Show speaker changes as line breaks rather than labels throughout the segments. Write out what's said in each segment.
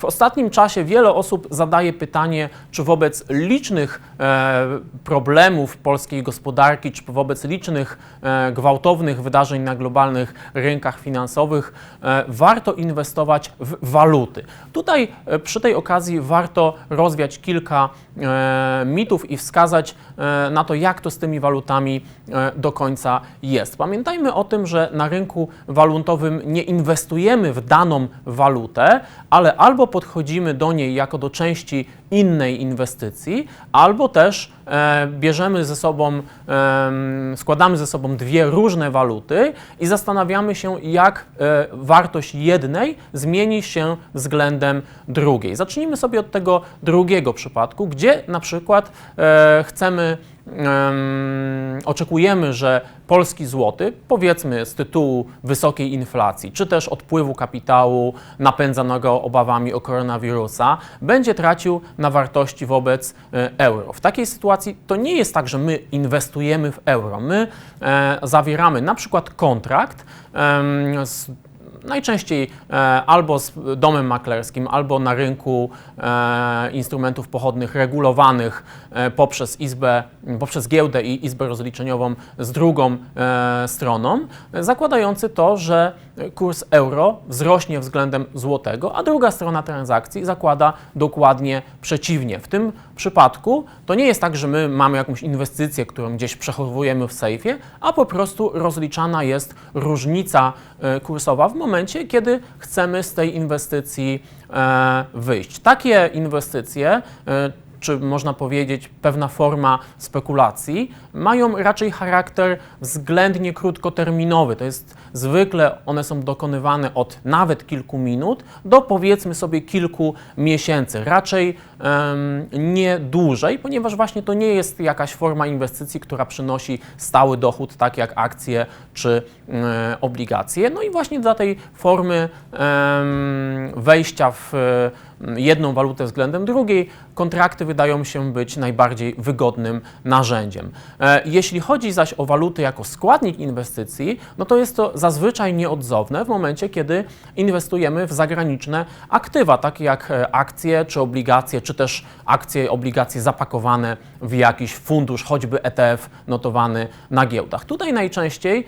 W ostatnim czasie wiele osób zadaje pytanie, czy wobec licznych e, problemów polskiej gospodarki, czy wobec licznych e, gwałtownych wydarzeń na globalnych rynkach finansowych e, warto inwestować w waluty. Tutaj przy tej okazji warto rozwiać kilka mitów i wskazać na to, jak to z tymi walutami do końca jest. Pamiętajmy o tym, że na rynku walutowym nie inwestujemy w daną walutę, ale albo podchodzimy do niej jako do części innej inwestycji, albo też e, bierzemy ze sobą, em, składamy ze sobą dwie różne waluty i zastanawiamy się, jak e, wartość jednej zmieni się względem drugiej. Zacznijmy sobie od tego drugiego przypadku, gdzie na przykład e, chcemy em, oczekujemy, że polski złoty, powiedzmy z tytułu wysokiej inflacji, czy też odpływu kapitału napędzanego obawami o koronawirusa, będzie tracił na wartości wobec e, euro. W takiej sytuacji to nie jest tak, że my inwestujemy w euro. My e, zawieramy na przykład kontrakt em, z najczęściej e, albo z domem maklerskim, albo na rynku e, instrumentów pochodnych regulowanych e, poprzez izbę, poprzez giełdę i izbę rozliczeniową z drugą stroną, zakładający to, że kurs euro wzrośnie względem złotego, a druga strona transakcji zakłada dokładnie przeciwnie. W tym przypadku to nie jest tak, że my mamy jakąś inwestycję, którą gdzieś przechowujemy w sejfie, a po prostu rozliczana jest różnica e, kursowa w momencie, kiedy chcemy z tej inwestycji e, wyjść. Takie inwestycje e, czy można powiedzieć pewna forma spekulacji, mają raczej charakter względnie krótkoterminowy. To jest zwykle one są dokonywane od nawet kilku minut do powiedzmy sobie kilku miesięcy, raczej em, nie dłużej, ponieważ właśnie to nie jest jakaś forma inwestycji, która przynosi stały dochód, tak jak akcje czy e, obligacje. No i właśnie dla tej formy em, wejścia w jedną walutę względem drugiej, kontrakty wydają się być najbardziej wygodnym narzędziem. E, Jeśli chodzi zaś o waluty jako składnik inwestycji, no to jest to zazwyczaj nieodzowne w momencie, kiedy inwestujemy w zagraniczne aktywa, takie jak e, akcje czy obligacje, czy też akcje, obligacje zapakowane w jakiś fundusz, choćby ETF notowany na giełdach. Tutaj najczęściej,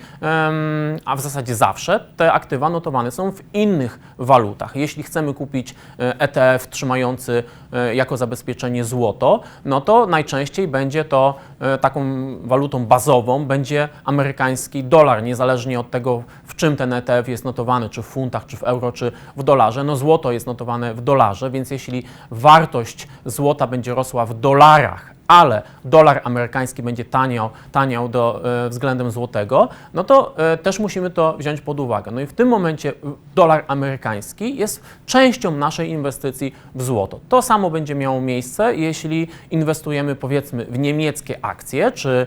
a w zasadzie zawsze, te aktywa notowane są w innych walutach. Jeśli chcemy kupić e, ETF trzymający e, jako zabezpieczenie złoto, no to najczęściej będzie to e, taką walutą bazową, będzie amerykański dolar, niezależnie od tego, w czym ten ETF jest notowany, czy w funtach, czy w euro, czy w dolarze. No złoto jest notowane w dolarze, więc jeśli wartość złota będzie rosła w dolarach, ale dolar amerykański będzie taniał, taniał do, e, względem złotego, no to e, też musimy to wziąć pod uwagę. No i w tym momencie dolar amerykański jest częścią naszej inwestycji w złoto. To samo będzie miało miejsce, jeśli inwestujemy powiedzmy w niemieckie akcje, czy e,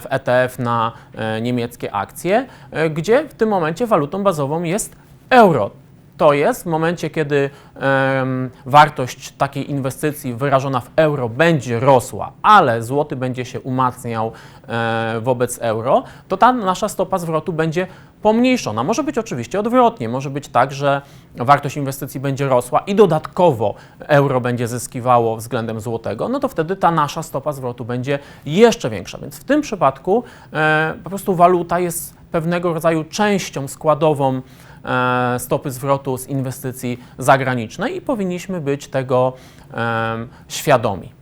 w ETF na niemieckie akcje, gdzie w tym momencie walutą bazową jest euro. To jest w momencie, kiedy em, wartość takiej inwestycji wyrażona w euro będzie rosła, ale złoty będzie się umacniał e, wobec euro, to ta nasza stopa zwrotu będzie pomniejszona. Może być oczywiście odwrotnie, może być tak, że wartość inwestycji będzie rosła i dodatkowo euro będzie zyskiwało względem złotego, no to wtedy ta nasza stopa zwrotu będzie jeszcze większa. Więc w tym przypadku e, po prostu waluta jest pewnego rodzaju częścią składową stopy zwrotu z inwestycji zagranicznej i powinniśmy być tego świadomi.